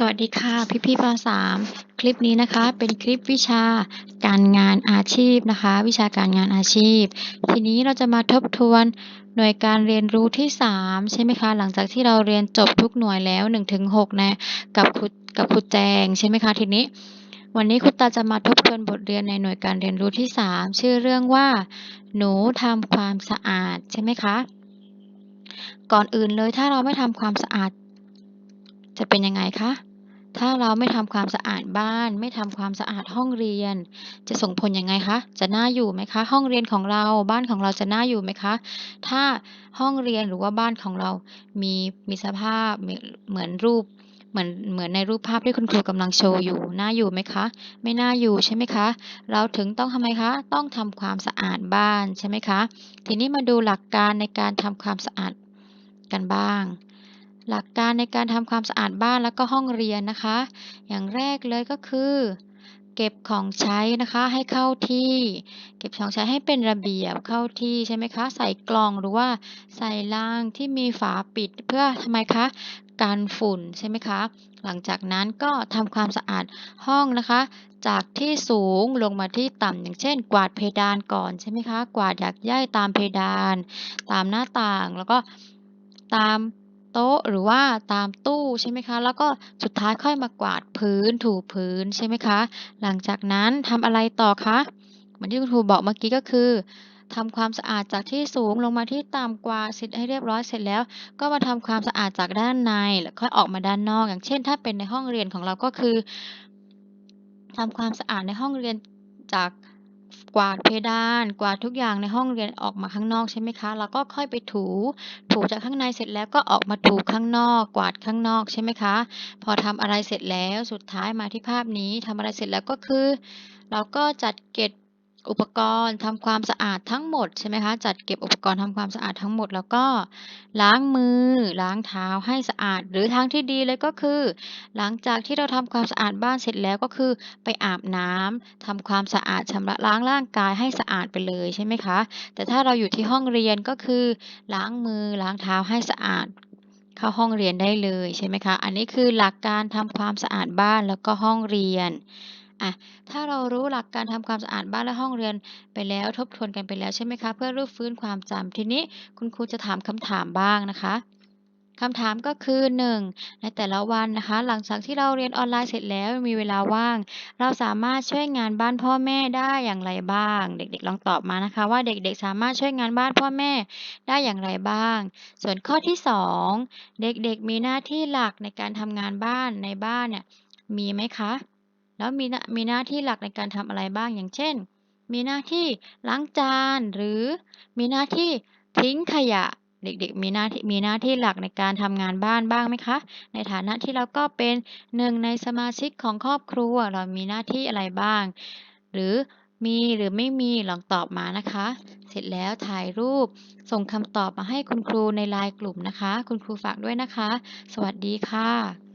สวัสดีค่ะ พี่พี่ป .3 คลิปนี้นะคะ เป็นคลิปวิชาการงานอาชีพนะคะ วิชาการงานอาชีพ ทีนี้เราจะมาทบทวนหน่วยการเรียนรู้ที่ 3 ใช่ไหมคะ หลังจากที่เราเรียนจบทุกหน่วยแล้ว 1-6 นะกับครูกับครูแจงใช่ไหมคะทีนี้ วันนี้ครูตาจะมาทบทวนบทเรียนในหน่วยการเรียนรู้ที่ 3 ชื่อเรื่องว่า หนูทำความสะอาดใช่ไหมคะ ก่อนอื่นเลยถ้าเราไม่ทำความสะอาดจะเป็นยังไงคะ ถ้าเราไม่ทำความสะอาดบ้าน ไม่ทำความสะอาดห้องเรียน จะส่งผลยังไงคะ จะน่าอยู่ไหมคะ ห้องเรียนของเราบ้านของเราจะน่าอยู่ไหมคะ ถ้าห้องเรียนหรือว่าบ้านของเรามีมีสภาพเหมือนรูปเหมือนเหมือนในรูปภาพที่คุณครูกำลังโชว์อยู่ น่าอยู่ไหมคะ ไม่น่าอยู่ใช่ไหมคะ เราถึงต้องทำไมคะ ต้องทำความสะอาดบ้านใช่ไหมคะ ทีนี้มาดูหลักการในการทำความสะอาดกันบ้าง หลักการในการทำความสะอาดบ้านแล้วก็ห้องเรียนนะคะ อย่างแรกเลยก็คือ เก็บของใช้นะคะให้เข้าที่ เก็บของใช้ให้เป็นระเบียบเข้าที่ใช่ไหมคะใส่กล่องหรือว่าใส่ลังที่มีฝาปิดเพื่อทำไมคะกันฝุ่นใช่ไหมคะ หลังจากนั้นก็ทำความสะอาดห้องนะคะ จากที่สูงลงมาที่ต่ำอย่างเช่น กวาดเพดานก่อนใช่ไหมคะ กวาดหยักใยตามเพดาน ตามหน้าต่างแล้วก็ตาม โต๊ะ หรือว่าตามตู้ใช่ไหมคะ แล้วก็สุดท้ายค่อยมากวาดพื้นถูพื้นใช่ไหมคะ หลังจากนั้นทำอะไรต่อคะเหมือนที่คุณครูบอกเมื่อกี้ก็คือทำความสะอาดจากที่สูงลงมาที่ต่ำกวาดเสร็จให้เรียบร้อยเสร็จแล้ว ก็มาทำความสะอาดจากด้านในแล้วค่อยออกมาด้านนอก อย่างเช่น ถ้าเป็นในห้องเรียนของเราก็คือทำความสะอาดในห้องเรียนจาก กวาดเพดาน กวาดทุกอย่างในห้องเรียนออกมาข้างนอกใช่ไหมคะ แล้วก็ค่อยไปถู ถูจากข้างในเสร็จแล้วก็ออกมาถูข้างนอก กวาดข้างนอกใช่ไหมคะ พอทำอะไรเสร็จแล้วสุดท้ายมาที่ภาพนี้ทำอะไรเสร็จแล้วก็คือ เราก็จัดเก็บ อุปกรณ์ทำความสะอาดทั้งหมดใช่ไหมคะจัดเก็บอุปกรณ์ทำความสะอาดทั้งหมด แล้วก็ล้างมือล้างเท้าให้สะอาด หรือทางที่ดีเลยก็คือ หลังจากที่เราทำความสะอาดบ้านเสร็จแล้วก็คือไปอาบน้ำทำความสะอาดชำระล้างร่างกายให้สะอาดไปเลยใช่ไหมคะแต่ถ้าเราอยู่ที่ห้องเรียนก็คือ ล้างมือล้างเท้าให้สะอาดเข้าห้องเรียนได้เลยใช่ไหมคะ อันนี้คือหลักการทำความสะอาดบ้านแล้วก็ห้องเรียน อะ ถ้าเรารู้หลักการทำความสะอาดบ้านและห้องเรียนไปแล้วทบทวนกันไปแล้วใช่ไหมคะ เพื่อรื้อฟื้นความจำทีนี้คุณครูจะถามคำถามบ้างนะคะคำถามก็คือ 1. ในแต่ละวันนะคะ หลังจากที่เราเรียนออนไลน์เสร็จแล้วมีเวลาว่าง เราสามารถช่วยงานบ้านพ่อแม่ได้อย่างไรบ้าง เด็กๆลองตอบมานะคะ ว่าเด็กๆสามารถช่วยงานบ้านพ่อแม่ได้อย่างไรบ้าง ส่วนข้อที่ 2 เด็กๆมีหน้าที่หลักในการทำงานบ้านในบ้านเนี่ยมีไหมคะ แล้วมีมีหน้าที่หลักในการทำอะไรบ้างอย่างเช่น มีหน้าที่ล้างจานหรือมีหน้าที่ทิ้งขยะเด็กๆมีหน้าที่มีหน้าที่หลักในการทำงานบ้านบ้างไหมคะ ในฐานะที่เราก็เป็นหนึ่งในสมาชิกของครอบครัวเรามีหน้าที่อะไรบ้าง หรือมีหรือไม่มีลองตอบมานะคะ เสร็จแล้วถ่ายรูป ส่งคำตอบมาให้คุณครูในไลน์กลุ่มนะคะ คุณครูฝากด้วยนะคะ สวัสดีค่ะ